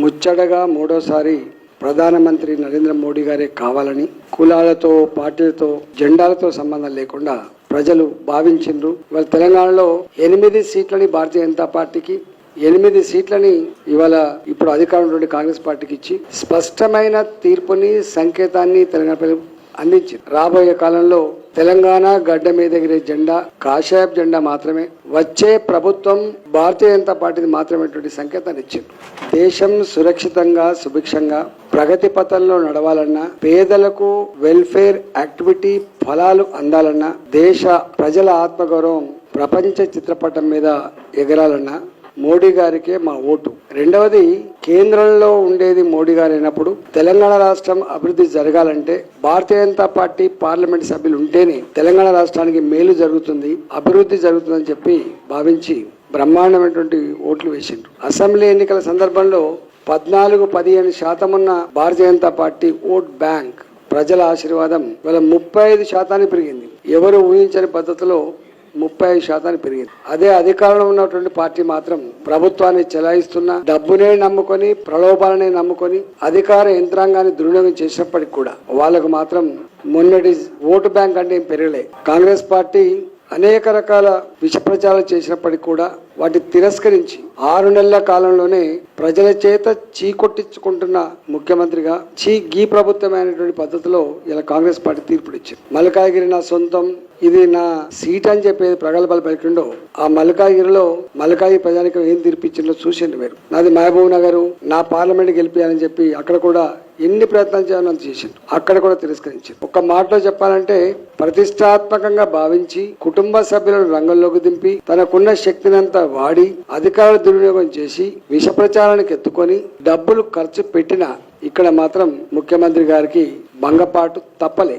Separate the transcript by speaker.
Speaker 1: ముచ్చటగా మూడోసారి ప్రధానమంత్రి నరేంద్ర మోడీ గారే కావాలని కులాలతో పార్టీలతో జెండాలతో సంబంధం లేకుండా ప్రజలు భావించిండ్రు. ఇవాళ తెలంగాణలో ఎనిమిది సీట్లని భారతీయ జనతా పార్టీకి ఎనిమిది సీట్లని ఇవాళ ఇప్పుడు అధికారంలోని కాంగ్రెస్ పార్టీకి ఇచ్చి స్పష్టమైన తీర్పుని సంకేతాన్ని తెలంగాణ ప్రజలు అందించింది. రాబోయే కాలంలో తెలంగాణ గడ్డ మీద ఎగిరే జెండా కాషాయపు జెండా మాత్రమే. వచ్చే ప్రభుత్వం భారతీయ జనతా పార్టీది మాత్రమేటువంటి సంకేతాన్ని ఇచ్చింది. దేశం సురక్షితంగా సుభిక్షంగా ప్రగతి పథంలో నడవాలన్నా పేదలకు వెల్ఫేర్ యాక్టివిటీ ఫలాలు అందాలన్నా దేశ ప్రజల ఆత్మగౌరవం ప్రపంచ చిత్రపటం మీద ఎగరాలన్నా మోడీ గారికే మా ఓటు. రెండవది కేంద్రంలో ఉండేది మోడీ గారైనప్పుడు తెలంగాణ రాష్ట్రం అభివృద్ధి జరగాలంటే భారతీయ జనతా పార్టీ పార్లమెంట్ సభ్యులు ఉంటేనే తెలంగాణ రాష్ట్రానికి మేలు జరుగుతుంది అభివృద్ధి జరుగుతుందని చెప్పి భావించి బ్రహ్మాండమైనటువంటి ఓట్లు వేసిండ్రు. అసెంబ్లీ ఎన్నికల సందర్భంలో పద్నాలుగు పదిహేను శాతం ఉన్న Bharatiya Janata Party vote bank ప్రజల ఆశీర్వాదం ఇవాళ ముప్పై ఐదు శాతానికి పెరిగింది. ఎవరు ఊహించని పద్ధతిలో ముప్పై ఐదు శాతానికి పెరిగింది. అదే అధికారంలో ఉన్నటువంటి పార్టీ మాత్రం ప్రభుత్వాన్ని చెలాయిస్తున్న డబ్బునే నమ్ముకొని ప్రలోభాలనే నమ్ముకొని అధికార యంత్రాంగాన్ని దుర్వినియోగం చేసినప్పటికి కూడా వాళ్ళకు మాత్రం మొన్నటి ఓటు బ్యాంక్ అంటే ఏం పెరగలే. కాంగ్రెస్ పార్టీ అనేక రకాల విష ప్రచారాలు చేసినప్పటికీ కూడా వాటిని తిరస్కరించి ఆరు నెలల కాలంలోనే ప్రజల చేత చీకొట్టించుకుంటున్న ముఖ్యమంత్రిగా చీ గీ ప్రభుత్వమైనటువంటి పద్ధతిలో ఇలా కాంగ్రెస్ పార్టీ తీర్పునిచ్చింది. మల్కాగిరి నా సొంతం ఇది నా సీట్ అని చెప్పేది ప్రగల్భాలు పలికిండో ఆ మల్కాగిరిలో మల్కాయి ప్రజానికి ఏం తీర్పిచ్చిందో చూసిండు మీరు నాది మహబూబ్ నగర్ నా పార్లమెంట్ గెలిపియాలని చెప్పి అక్కడ కూడా ఎన్ని ప్రయత్నాలు చేయాలని అంత చేసిండు. అక్కడ కూడా తిరస్కరించారు ఒక మాటలో చెప్పాలంటే ప్రతిష్టాత్మకంగా భావించి కుటుంబ సభ్యులను రంగంలోకి దింపి తనకున్న శక్తినంతా వాడి అధికారుల దుర్వినియోగం చేసి విష ప్రచారానికి ఎత్తుకొని డబ్బులు ఖర్చు పెట్టిన ఇక్కడ మాత్రం ముఖ్యమంత్రి గారికి భంగపాటు తప్పలే.